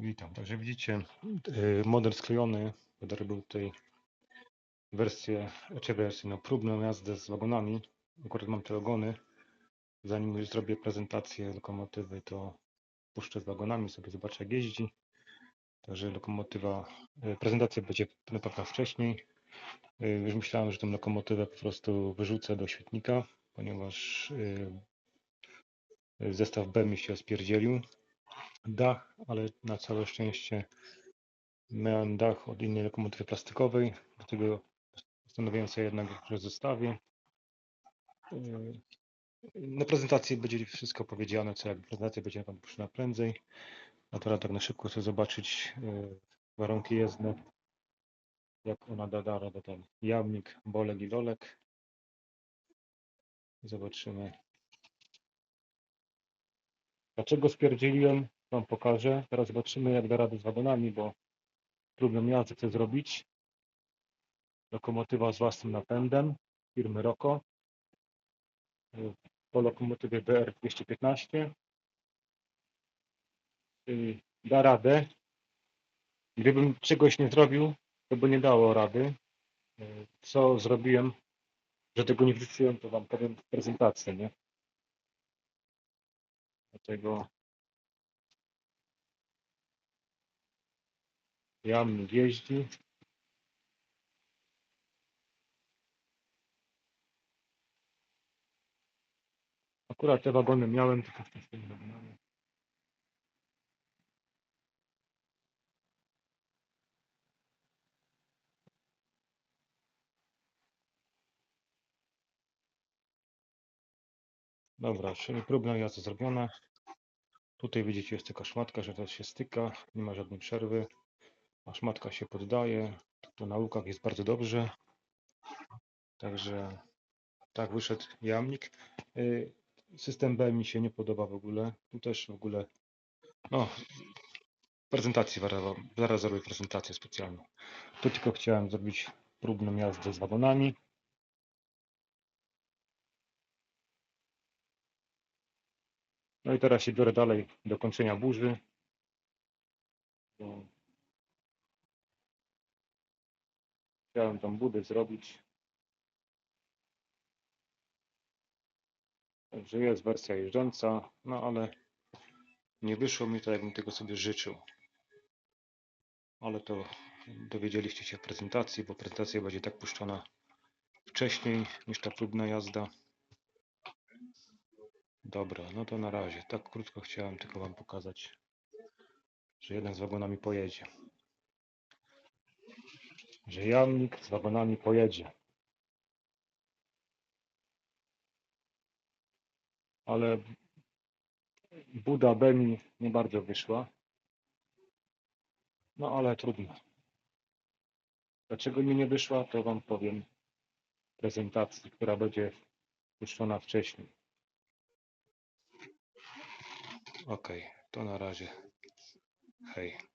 Witam. Także widzicie, y, model sklejony. Będę tutaj wersję, czy wersję, no próbną jazdę z wagonami. Akurat mam te wagony. Zanim już zrobię prezentację lokomotywy, to puszczę z wagonami, sobie zobaczę jak jeździ. Także lokomotywa, y, prezentacja będzie na wcześniej. Y, Już myślałem, że tę lokomotywę po prostu wyrzucę do świetnika, ponieważ zestaw B mi się spierdzielił dach, ale na całe szczęście miałem dach od innej lokomotywy plastikowej, dlatego postanowiłem sobie jednak, że zostawię. Yy, Na prezentacji będzie wszystko powiedziane, co jak prezentacja będzie Wam puszczona prędzej. A teraz tak na szybko chcę zobaczyć yy, warunki jezdne, jak ona da, da radę ten jamnik, bolek i lolek. Zobaczymy. Dlaczego spierdzieliłem? Wam pokażę. Teraz zobaczymy, jak da radę z wagonami, bo próbną jazdę chcę zrobić. Lokomotywa z własnym napędem firmy Roko. Po lokomotywie BR215. Y, Da radę. Gdybym czegoś nie zrobił, to by nie dało rady. Y, Co zrobiłem, że tego nie wrzuciłem, to Wam powiem w prezentacji, nie? Dlatego jamnik jeździ. Akurat te wagony miałem, tylko w tym wagonami. Dobra, czyli próbna jazda zrobiona. Tutaj widzicie jest taka szmatka, że to się styka, nie ma żadnej przerwy, a szmatka się poddaje. To na łukach jest bardzo dobrze. Także tak wyszedł jamnik. Y, System B mi się nie podoba w ogóle. Tu też w ogóle. No, prezentacji zaraz zrobię prezentację specjalną. Tu tylko chciałem zrobić próbną jazdę z wagonami. No i teraz się biorę dalej do kończenia burzy. Chciałem tą budę zrobić. Także jest wersja jeżdżąca, no ale nie wyszło mi to, jakbym tego sobie życzył. Ale to dowiedzieliście się w prezentacji, bo prezentacja będzie tak puszczona wcześniej niż ta próbna jazda. Dobra, no to na razie. Tak krótko chciałem tylko Wam pokazać, że jednak z wagonami pojedzie. Że jamnik z wagonami pojedzie. Ale Buda B mi nie bardzo wyszła. No ale trudno. Dlaczego mi nie wyszła, to Wam powiem w prezentacji, która będzie puszczona wcześniej. Ok, to na razie. Hej.